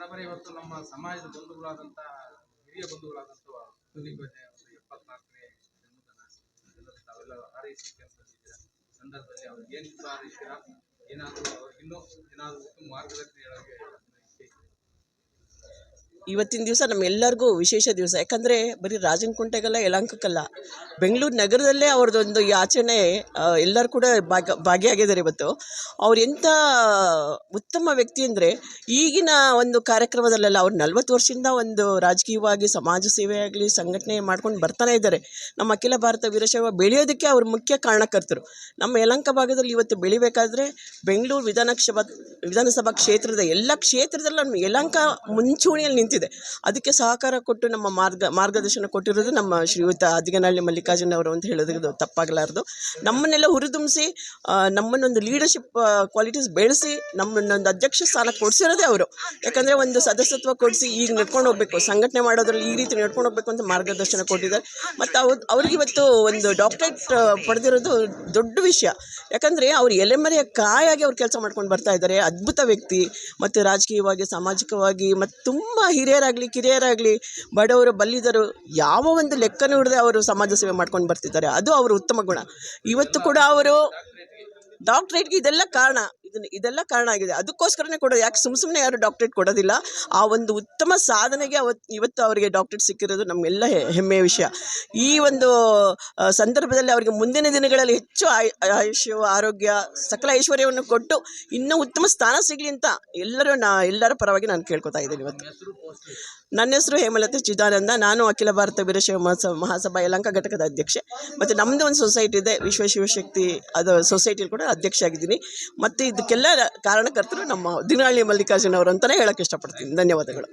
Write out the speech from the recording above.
ಬರಬರಿ ಇವತ್ತು ನಮ್ಮ ಸಮಾಜದ ಬಂಧುಗಳಾದಂಥ ಹಿರಿಯ ಬಂಧುಗಳಾದಂಥ ತುಲಿಗೊನೆ ಅವರು ಎಪ್ಪತ್ನಾಲ್ಕನೇ ಜನ್ಮದಿನ ತಾವೆಲ್ಲ ಹಾರೈಸಿ ಕೆಲಸ ಸಂದರ್ಭದಲ್ಲಿ ಅವ್ರಿಗೆ ಏನು ಶುಭ ಹಾರೈಸ್ತೀರಾ ಏನಾದರೂ ಅವ್ರಿಗೆ ಇನ್ನೂ ಏನಾದರೂ ಉತ್ತಮ ಮಾರ್ಗದರ್ಶನ. ಇವತ್ತಿನ ದಿವಸ ನಮ್ಮೆಲ್ಲರಿಗೂ ವಿಶೇಷ ದಿವಸ. ಯಾಕಂದರೆ ಬರೀ ರಾಜನ ಕುಂಟೆಗಲ್ಲ ಬೆಂಗಳೂರು ನಗರದಲ್ಲೇ ಅವ್ರದ್ದೊಂದು ಈ ಆಚರಣೆ ಎಲ್ಲರೂ ಕೂಡ ಭಾಗ, ಭಾಗಿಯಾಗಿದ್ದಾರೆ ಇವತ್ತು. ಅವ್ರು ಎಂಥ ಉತ್ತಮ ವ್ಯಕ್ತಿ ಅಂದರೆ ಈಗಿನ ಒಂದು ಕಾರ್ಯಕ್ರಮದಲ್ಲೆಲ್ಲ ಅವ್ರು ನಲ್ವತ್ತು ವರ್ಷದಿಂದ ಒಂದು ರಾಜಕೀಯವಾಗಿ, ಸಮಾಜ ಸೇವೆ ಆಗಲಿ, ಸಂಘಟನೆ ಮಾಡ್ಕೊಂಡು ಬರ್ತಾನೆ ಇದ್ದಾರೆ. ನಮ್ಮ ಅಖಿಲ ಭಾರತ ವೀರಶೈವ ಬೆಳೆಯೋದಕ್ಕೆ ಅವ್ರು ಮುಖ್ಯ ಕಾರಣಕರ್ತರು. ನಮ್ಮ ಯಲಹಂಕ ಭಾಗದಲ್ಲಿ ಇವತ್ತು ಬೆಳಿಬೇಕಾದ್ರೆ ಬೆಂಗಳೂರು ವಿಧಾನಸಭಾ ವಿಧಾನಸಭಾ ಕ್ಷೇತ್ರದ ಎಲ್ಲ ಕ್ಷೇತ್ರದಲ್ಲೂ ನಮ್ಮ ಯಲಹಂಕ ಮುಂಚೂಣಿಯಲ್ಲಿ ನಿಂತಿದೆ. ಅದಕ್ಕೆ ಸಹಕಾರ ಕೊಟ್ಟು ನಮ್ಮ ಮಾರ್ಗ, ಮಾರ್ಗದರ್ಶನ ಕೊಟ್ಟಿರೋದು ನಮ್ಮ ಶ್ರೀಯುತ ಅದಿಗನಹಳ್ಳಿ ಮಲ್ಲಿಕಾರ್ಜುನ ಅವರು ಅಂತ ಹೇಳೋದು ತಪ್ಪಾಗಲಾರ್ದು. ನಮ್ಮನ್ನೆಲ್ಲ ಹುರಿದುಂಬಿಸಿ ನಮ್ಮನ್ನೊಂದು ಲೀಡರ್ಶಿಪ್ ಕ್ವಾಲಿಟೀಸ್ ಬೆಳೆಸಿ, ನಮ್ಮನ್ನೊಂದು ಅಧ್ಯಕ್ಷ ಸ್ಥಾನ ಕೊಡಿಸಿರೋದೇ ಅವರು. ಯಾಕಂದರೆ ಒಂದು ಸದಸ್ಯತ್ವ ಕೊಡಿಸಿ ಈಗ ನಡ್ಕೊಂಡು ಹೋಗ್ಬೇಕು. ಸಂಘಟನೆ ಮಾಡೋದ್ರಲ್ಲಿ ಈ ರೀತಿ ನಡ್ಕೊಂಡು ಹೋಗ್ಬೇಕು ಅಂತ ಮಾರ್ಗದರ್ಶನ ಕೊಟ್ಟಿದ್ದಾರೆ. ಮತ್ತು ಅವ್ರು, ಅವ್ರಿಗೆ ಇವತ್ತು ಒಂದು ಡಾಕ್ಟ್ರೇಟ್ ಪಡೆದಿರೋದು ದೊಡ್ಡ ವಿಷಯ. ಯಾಕಂದರೆ ಅವ್ರು ಎಲೆಮರೆಯ ಕಾಯಾಗಿ ಅವ್ರು ಕೆಲಸ ಮಾಡ್ಕೊಂಡು ಬರ್ತಾ ಇದ್ದಾರೆ. ಅದ್ಭುತ ವ್ಯಕ್ತಿ ಮತ್ತು ರಾಜಕೀಯವಾಗಿ, ಸಾಮಾಜಿಕವಾಗಿ, ಮತ್ತು ತುಂಬ ಹಿರಿಯರಾಗಲಿ, ಕಿರಿಯರಾಗಲಿ, ಬಡವರು ಬಲ್ಲಿದರು ಯಾವ ಒಂದು ಲೆಕ್ಕನೂ ಹಿಡಿದೆ ಅವರು ಸಮಾಜ ಸೇವೆ ಮಾಡ್ಕೊಂಡು ಬರ್ತಿದ್ದಾರೆ. ಅದು ಅವರ ಉತ್ತಮ ಗುಣ. ಇವತ್ತು ಕೂಡ ಅವರು ಡಾಕ್ಟ್ರೇಟ್ಗೆ ಇದೆಲ್ಲ ಕಾರಣ, ಇದನ್ನು, ಇದೆಲ್ಲ ಕಾರಣ ಆಗಿದೆ. ಅದಕ್ಕೋಸ್ಕರನೇ ಕೊಡೋದು. ಯಾಕೆ ಸುಮ್ಮ ಸುಮ್ಮನೆ ಯಾರು ಡಾಕ್ಟ್ರೇಟ್ ಕೊಡೋದಿಲ್ಲ? ಆ ಒಂದು ಉತ್ತಮ ಸಾಧನೆಗೆ ಅವತ್ತು ಇವತ್ತು ಅವರಿಗೆ ಡಾಕ್ಟ್ರೇಟ್ ಸಿಕ್ಕಿರೋದು ನಮಗೆಲ್ಲ ಹೆಮ್ಮೆಯ ವಿಷಯ. ಈ ಒಂದು ಸಂದರ್ಭದಲ್ಲಿ ಅವರಿಗೆ ಮುಂದಿನ ದಿನಗಳಲ್ಲಿ ಹೆಚ್ಚು ಆಯ್, ಆಯುಷ್ಯ, ಆರೋಗ್ಯ, ಸಕಲ ಐಶ್ವರ್ಯವನ್ನು ಕೊಟ್ಟು ಇನ್ನೂ ಉತ್ತಮ ಸ್ಥಾನ ಸಿಗಲಿ ಅಂತ ಎಲ್ಲರೂ ನಾ, ಎಲ್ಲರ ಪರವಾಗಿ ನಾನು ಕೇಳ್ಕೊತಾ ಇದ್ದೀನಿ ಇವತ್ತು. ನನ್ನ ಹೆಸರು ಹೇಮಲತಾ ಚಿದಾನಂದ. ನಾನು ಅಖಿಲ ಭಾರತ ವೀರಶೈವ ಮಹಾಸ ಮಹಾಸಭಾ ಯಲಂಕ ಘಟಕದ ಅಧ್ಯಕ್ಷೆ. ಮತ್ತು ನಮ್ಮದು ಒಂದು ಸೊಸೈಟಿ ಇದೆ, ವಿಶ್ವ ಶಿವಶಕ್ತಿ, ಅದು ಸೊಸೈಟಿಯಲ್ಲಿ ಕೂಡ ಅಧ್ಯಕ್ಷ ಆಗಿದ್ದೀನಿ ಮತ್ತು ಇದಕ್ಕೆಲ್ಲ ಕಾರಣಕರ್ತರು ನಮ್ಮ ದಿನಹಳ್ಳಿ ಮಲ್ಲಿಕಾರ್ಜುನ ಅವರು ಅಂತಲೇ ಹೇಳೋಕ್ಕೆ ಇಷ್ಟಪಡ್ತೀನಿ. ಧನ್ಯವಾದಗಳು.